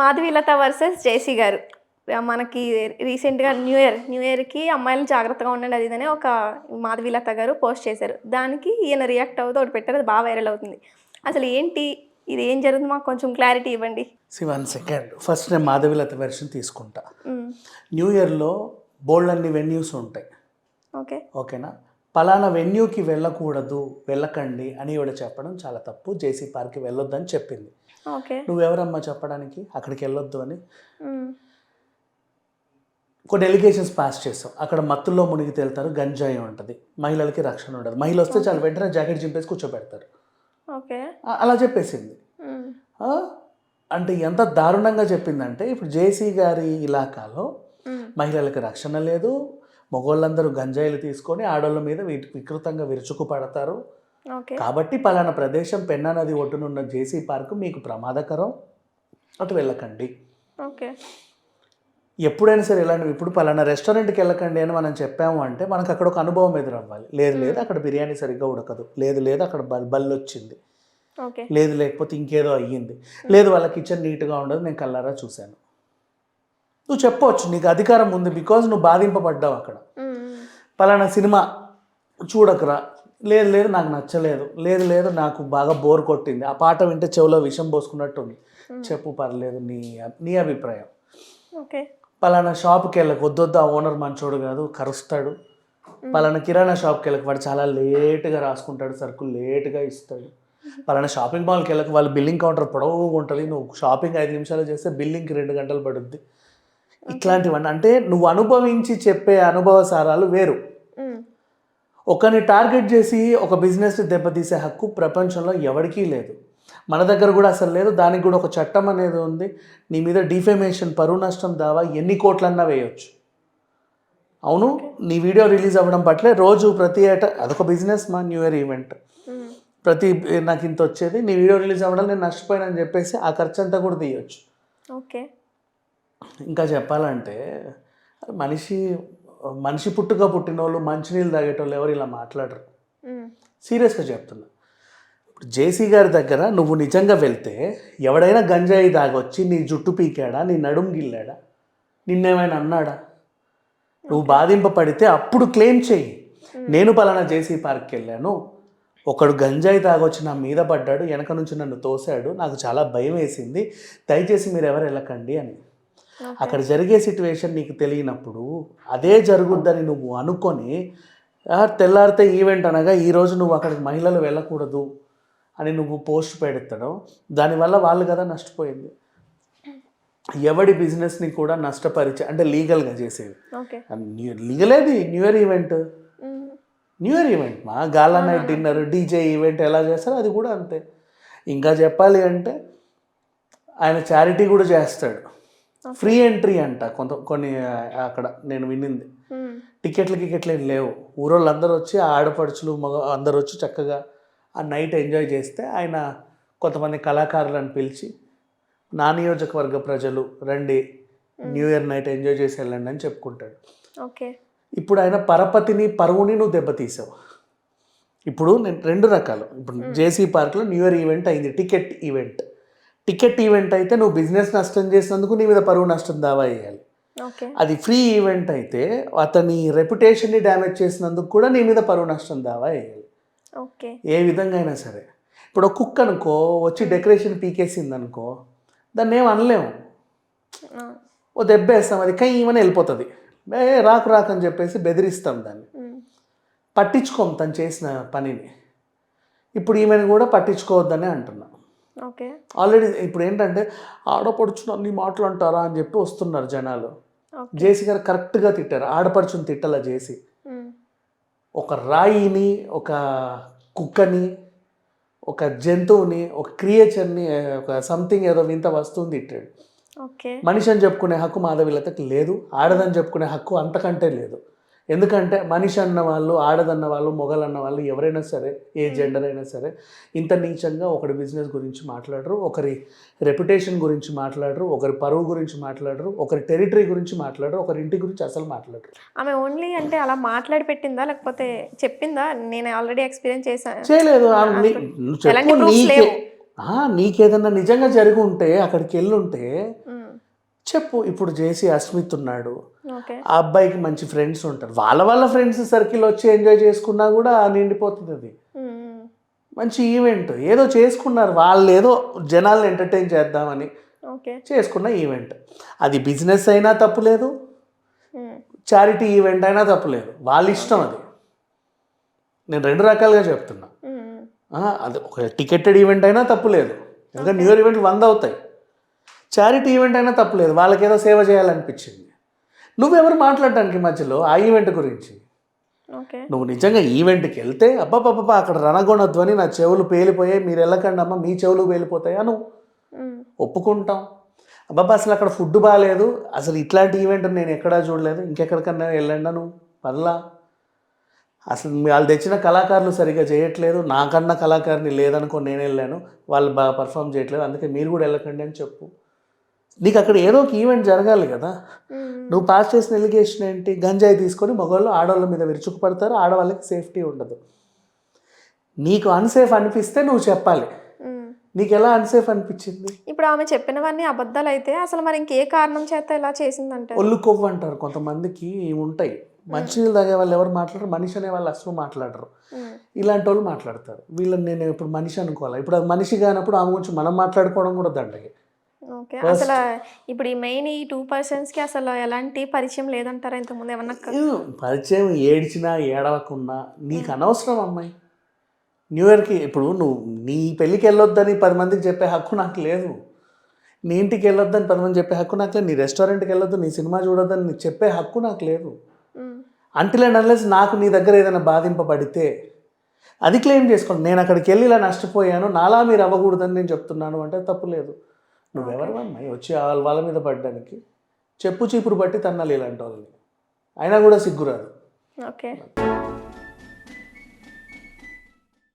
Madhavilatha versus జేసీ గారు. మనకి రీసెంట్గా న్యూ ఇయర్ న్యూ ఇయర్కి అమ్మాయిలు జాగ్రత్తగా ఉండండి అది ఇదని ఒక మాధవీలత గారు పోస్ట్ చేశారు. దానికి ఈయన రియాక్ట్ అవుతూ ఒకటి పెట్టారు అది బాగా వైరల్ అవుతుంది. అసలు ఏంటి? ఇది ఏం జరుగుతుంది? మాకు కొంచెం క్లారిటీ ఇవ్వండి. C one second. ఫస్ట్ నేను మాధవిలత వెర్షన్ తీసుకుంటా. న్యూ ఇయర్లో బోల్డ్ అన్ని వెన్యూస్ ఉంటాయి. ఓకే. ఓకేనా? పలానా వెన్యూకి వెళ్ళకూడదు వెళ్ళకండి అని ఇవిడ చెప్పడం చాలా తప్పు. జేసీ పార్క్కి వెళ్ళొద్దని చెప్పింది. నువ్వెవరమ్మా చెప్పడానికి? అక్కడికి వెళ్ళొద్దు అని. కొన్ని ఎలిగేషన్స్ పాస్ చేసాం. అక్కడ మత్తుల్లో మునిగి తేలుతారు గంజాయి ఉంటుంది. మహిళలకి రక్షణ ఉండదు. మహిళ వస్తే చాలా వెంటనే జాకెట్ చింపేసి కూర్చోబెడతారు. అలా చెప్పేసింది? అంటే ఎంత దారుణంగా చెప్పిందంటే ఇప్పుడు జేసీ గారి ఇలాకాలో. మహిళలకు రక్షణ లేదు. మగవాళ్ళందరూ గంజాయిలు తీసుకొని ఆడోళ్ళ మీద వికృతంగా విరుచుకు పడతారు. కాబట్టి పలానా ప్రదేశం పెన్నా నది ఒడ్డునున్న జేసీ పార్క్ మీకు ప్రమాదకరం. అటు వెళ్ళకండి. ఓకే. ఎప్పుడైనా సరే ఇలాంటివి ఇప్పుడు పలానా రెస్టారెంట్కి వెళ్ళకండి అని మనం చెప్పాము అంటే మనకు అక్కడ ఒక అనుభవం ఎదురవ్వాలి. లేదు లేదు అక్కడ బిర్యానీ సరిగ్గా ఉడకదు. లేదు లేదు అక్కడ బల్ బల్లి వచ్చింది ఓకే. లేదు లేకపోతే ఇంకేదో అయ్యింది. లేదు వాళ్ళ కిచెన్ నీట్గా ఉండదు. నేను కల్లారా చూశాను. నువ్వు చెప్పవచ్చు నీకు అధికారం ఉంది బికాజ్ నువ్వు బాధింపబడ్డావు అక్కడ. పలానా సినిమా చూడకరా. లేదు లేదు నాకు నచ్చలేదు. లేదు లేదు నాకు బాగా బోర్ కొట్టింది. ఆ పాట వింటే చెవిలో విషం పోసుకున్నట్టు ఉంది చెప్పు పర్లేదు నీ నీ అభిప్రాయం. ఓకే. పలానా షాప్కి వెళ్ళకు వద్దొద్దు ఆ ఓనర్ మంచోడు కాదు కరుస్తాడు. పలానా కిరాణా షాప్కి వెళ్ళకు వాడు చాలా లేట్గా రాసుకుంటాడు సరుకులు లేట్గా ఇస్తాడు. పలానా షాపింగ్ మాల్కి వెళ్ళకు వాళ్ళు బిల్లింగ్ కౌంటర్ పొడవుగా ఉంటుంది నువ్వు షాపింగ్ ఐదు నిమిషాలు చేస్తే బిల్లింగ్కి రెండు గంటలు పడుద్ది. ఇట్లాంటివన్నీ అంటే నువ్వు అనుభవించి చెప్పే అనుభవ సారాలు వేరు. ఒకరిని టార్గెట్ చేసి ఒక బిజినెస్ దెబ్బతీసే హక్కు ప్రపంచంలో ఎవరికీ లేదు. మన దగ్గర కూడా అసలు లేదు. దానికి కూడా ఒక చట్టం అనేది ఉంది. నీ మీద డిఫేమేషన్ పరువు నష్టం దావా ఎన్ని కోట్లన్నా వేయొచ్చు. అవును నీ వీడియో రిలీజ్ అవ్వడం పట్లే రోజు ప్రతి ఏటా అదొక బిజినెస్ మా న్యూ ఇయర్ ఈవెంట్. ప్రతి నాకు ఇంత వచ్చేది. నీ వీడియో రిలీజ్ అవ్వడం నేను నష్టపోయానని చెప్పేసి ఆ ఖర్చు అంతా కూడా తీయొచ్చు. ఓకే. ఇంకా చెప్పాలంటే మనిషి మనిషి పుట్టుక పుట్టిన వాళ్ళు మంచినీళ్ళు తాగేటోళ్ళు ఎవరు ఇలా మాట్లాడరు. సీరియస్గా చెప్తున్నా. ఇప్పుడు జేసీ గారి దగ్గర నువ్వు నిజంగా వెళ్తే ఎవడైనా గంజాయి తాగొచ్చి నీ జుట్టు పీకాడా నీ నడుము గిల్లాడా నిన్నేమైనా అన్నాడా? నువ్వు బాధింపబడితే అప్పుడు క్లెయిమ్ చెయ్యి. నేను పలానా జేసీ పార్క్కి వెళ్ళాను. ఒకడు గంజాయి తాగొచ్చి నా మీద పడ్డాడు వెనక నుంచి నన్ను తోశాడు నాకు చాలా భయం వేసింది. దయచేసి మీరు ఎవరు వెళ్ళకండి అని. అక్కడ జరిగే సిచ్యువేషన్ నీకు తెలియనప్పుడు అదే జరుగుద్దని నువ్వు అనుకొని "ఆ, తెల్లారితే ఈవెంట్ అనగా ఈరోజు నువ్వు అక్కడికి మహిళలు వెళ్ళకూడదు అని నువ్వు పోస్ట్ పెడతాడు దానివల్ల వాళ్ళు కదా నష్టపోయింది. ఎవడి బిజినెస్ని కూడా నష్టపరిచే అంటే లీగల్గా చేసేది okay new లీగలేది new year event. New year event మా gala night dinner DJ event ఎలా చేస్తారో అది కూడా అంతే. ఇంకా చెప్పాలి అంటే ఆయన చారిటీ కూడా చేస్తాడు. ఫ్రీ ఎంట్రీ అంట. కొంత కొన్ని అక్కడ నేను వినింది మ్మ్. టికెట్లు గికెట్లు ఏం లేవు. ఊరోళ్ళు అందరూ వచ్చి ఆ ఆడపడుచులు మగ అందరూ వచ్చి చక్కగా ఆ నైట్ ఎంజాయ్ చేస్తే ఆయన కొంతమంది కళాకారులను పిలిచి నా నియోజకవర్గ ప్రజలు రండి న్యూ ఇయర్ నైట్ ఎంజాయ్ చేసి వెళ్ళండి అని చెప్పుకుంటాడు. ఓకే. ఇప్పుడు ఆయన పరపతిని పరువుని నువ్వు దెబ్బతీసావు ఇప్పుడు నేను రెండు రకాలు. ఇప్పుడు జేసీ పార్క్లో న్యూ ఇయర్ ఈవెంట్ అయింది టికెట్ ఈవెంట్. టికెట్ ఈవెంట్ అయితే నువ్వు బిజినెస్ నష్టం చేసినందుకు నీ మీద పరువు నష్టం దావా వేయాలి ఓకే. అది ఫ్రీ ఈవెంట్ అయితే అతని రెప్యుటేషన్ని డ్యామేజ్ చేసినందుకు కూడా నీ మీద పరువు నష్టం దావా వేయాలి ఓకే. ఏ విధంగా అయినా సరే. ఇప్పుడు ఒక కుక్ అనుకో వచ్చి డెకరేషన్ పీకేసింది అనుకో దాన్ని ఏం అనలేము. ఓ దెబ్బేస్తాం అది కయ్యమని వెళ్ళిపోతుంది. రాకు రాకు అని చెప్పేసి బెదిరిస్తాం దాన్ని. పట్టించుకోం తను చేసిన పనిని. ఇప్పుడు ఈమెను కూడా పట్టించుకోవద్దని అంటున్నా. ఓకే. ఆల్రెడీ ఇప్పుడు ఏంటంటే ఆడపడుచును అన్ని మాటలు అంటారా? అని చెప్పి వస్తున్నారు జనాలు. జేసీ గారు కరెక్ట్గా తిట్టారు. ఆడపడుచుని తిట్టలా మ్మ్. ఒక రాయిని ఒక కుక్కని ఒక జంతువుని ఒక క్రియేచర్ని ఒక సంథింగ్ ఏదో వింత వస్తువుని తిట్టాడు. మనిషి అని చెప్పుకునే హక్కు మాధవిలతకి లేదు. ఆడదని చెప్పుకునే హక్కు అంతకంటే లేదు. ఎందుకంటే మనిషి అన్న వాళ్ళు ఆడదన్న వాళ్ళు మొగలన్న వాళ్ళు ఎవరైనా సరే ఏ జెండర్ అయినా సరే ఇంత నీచంగా ఒకరి బిజినెస్ గురించి మాట్లాడరు ఒకరి రెప్యుటేషన్ గురించి మాట్లాడరు ఒకరి పరువు గురించి మాట్లాడరు ఒకరి టెరిటరీ గురించి మాట్లాడరు ఒకరి ఇంటి గురించి అసలు మాట్లాడరు. ఆమె ఓన్లీ అంటే అలా మాట్లాడి పెట్టిందా? లేకపోతే చెప్పిందా? నేను ఆల్రెడీ ఎక్స్పీరియన్స్ చేశాను చేయలేదు. నీకేదన్నా నిజంగా జరిగి ఉంటే అక్కడికి వెళ్ళి ఉంటే. చెప్పు ఇప్పుడు జేసీ అస్మిత్ ఉన్నాడు. ఓకే. ఆ అబ్బాయికి మంచి ఫ్రెండ్స్ ఉంటారు. వాళ్ళ వాళ్ళ ఫ్రెండ్స్ సర్కిల్ వచ్చి ఎంజాయ్ చేసుకున్నా కూడా నిండిపోతుంది అది. మంచి ఈవెంట్. ఏదో చేసుకున్నారు. వాళ్ళు ఏదో జనాల్ని ఎంటర్టైన్ చేద్దామని ఓకే. చేసుకున్న ఈవెంట్. అది బిజినెస్ అయినా తప్పులేదు చారిటీ ఈవెంట్ అయినా తప్పులేదు వాళ్ళ ఇష్టం అది. నేను రెండు రకాలుగా చెప్తున్నా. అది ఒక టికెటెడ్ ఈవెంట్ అయినా తప్పులేదు ఎందుకంటే న్యూ ఇయర్ ఈవెంట్ వంద అవుతాయి. చారిటీ ఈవెంట్ అయినా తప్పులేదు. వాళ్ళకి ఏదో సేవ చేయాలనిపించింది. నువ్వెవరు మాట్లాడడానికి మధ్యలో? ఆ ఈవెంట్ గురించి. ఓకే. నువ్వు నిజంగా ఈవెంట్కి వెళ్తే అబ్బాబ్బాబ్బా అక్కడ రణగొణ ధ్వని నా చెవులు పేలిపోయాయి. మీరు వెళ్ళకండి అమ్మ మీ చెవులు పేలిపోతాయా? నువ్వు. ఒప్పుకుంటాం. అబ్బాబ్బా అసలు అక్కడ ఫుడ్ బాగాలేదు అసలు ఇట్లాంటి ఈవెంట్ నేను ఎక్కడా చూడలేదు. ఇంకెక్కడికన్నా వెళ్ళండి నువ్వు పర్లా. అసలు వాళ్ళు తెచ్చిన కళాకారులు సరిగ్గా చేయట్లేదు. నాకన్నా కళాకారిని లేదనుకో నేను వెళ్ళాను. వాళ్ళు బాగా పర్ఫామ్ చేయట్లేదు. అందుకే మీరు కూడా వెళ్ళకండి అని చెప్పు. నీకు అక్కడ ఏదో ఒక ఈవెంట్ జరగాలి కదా. నువ్వు పాస్ చేసిన ఎలిగేషన్ ఏంటి? గంజాయి తీసుకొని మగవాళ్ళు ఆడవాళ్ళ మీద విరుచుకుపడతారు ఆడవాళ్ళకి సేఫ్టీ ఉండదు. నీకు అన్సేఫ్ అనిపిస్తే నువ్వు చెప్పాలి. నీకు ఎలా అన్సేఫ్ అనిపించింది? ఇప్పుడు ఆమె చెప్పినవన్నీ అబద్ధాలు అయితే అసలు మరి ఇంకే కారణం చేత ఇలా చేసిందంటే ఒళ్ళు కొవ్వు అంటారు కొంతమందికి ఉంటాయి. మంచినీళ్ళు తాగే వాళ్ళు ఎవరు మాట్లాడరు మనిషి అనే వాళ్ళు అసలు మాట్లాడరు. ఇలాంటి వాళ్ళు మాట్లాడతారు. వీళ్ళని నేను ఇప్పుడు మనిషి అనుకోవాలి? ఇప్పుడు అది మనిషి కానప్పుడు ఆమె గురించి మనం మాట్లాడుకోవడం కూడా దండగే. ఓకే. అసలు ఇప్పుడు ఈ మెయిన్ ఈ టూ పర్సన్స్కి అసలు ఎలాంటి పరిచయం లేదంటారా ఇంతకుముందు ఏమన్నా పరిచయం ఏడ్చినా ఏడవకున్నా నీకు అనవసరం అమ్మాయి. న్యూ ఇయర్కి ఇప్పుడు నువ్వు నీ పెళ్ళికి వెళ్ళొద్దని పది మందికి చెప్పే హక్కు నాకు లేదు. నీ ఇంటికి వెళ్ళొద్దని పది మంది చెప్పే హక్కు నాకు లేదు. నీ రెస్టారెంట్కి వెళ్ళొద్దు నీ సినిమా చూడొద్దని చెప్పే హక్కు నాకు లేదు. అంటిల్ అండ్ అన్లెస్ నాకు నీ దగ్గర ఏదైనా బాధింపబడితే అది క్లెయిమ్ చేసుకోండి నేను అక్కడికి వెళ్ళి ఇలా నష్టపోయాను నాలా మీరు అవ్వకూడదని నేను చెప్తున్నాను అంటే తప్పు లేదు. నువ్వెవరు అమ్మాయి? వచ్చి వాళ్ళ వాళ్ళ మీద పడ్డానికి చెప్పు చీపురు బట్టి తన్నాలి ఇలాంటి వాళ్ళని. అయినా కూడా సిగ్గురాదు. ఓకే.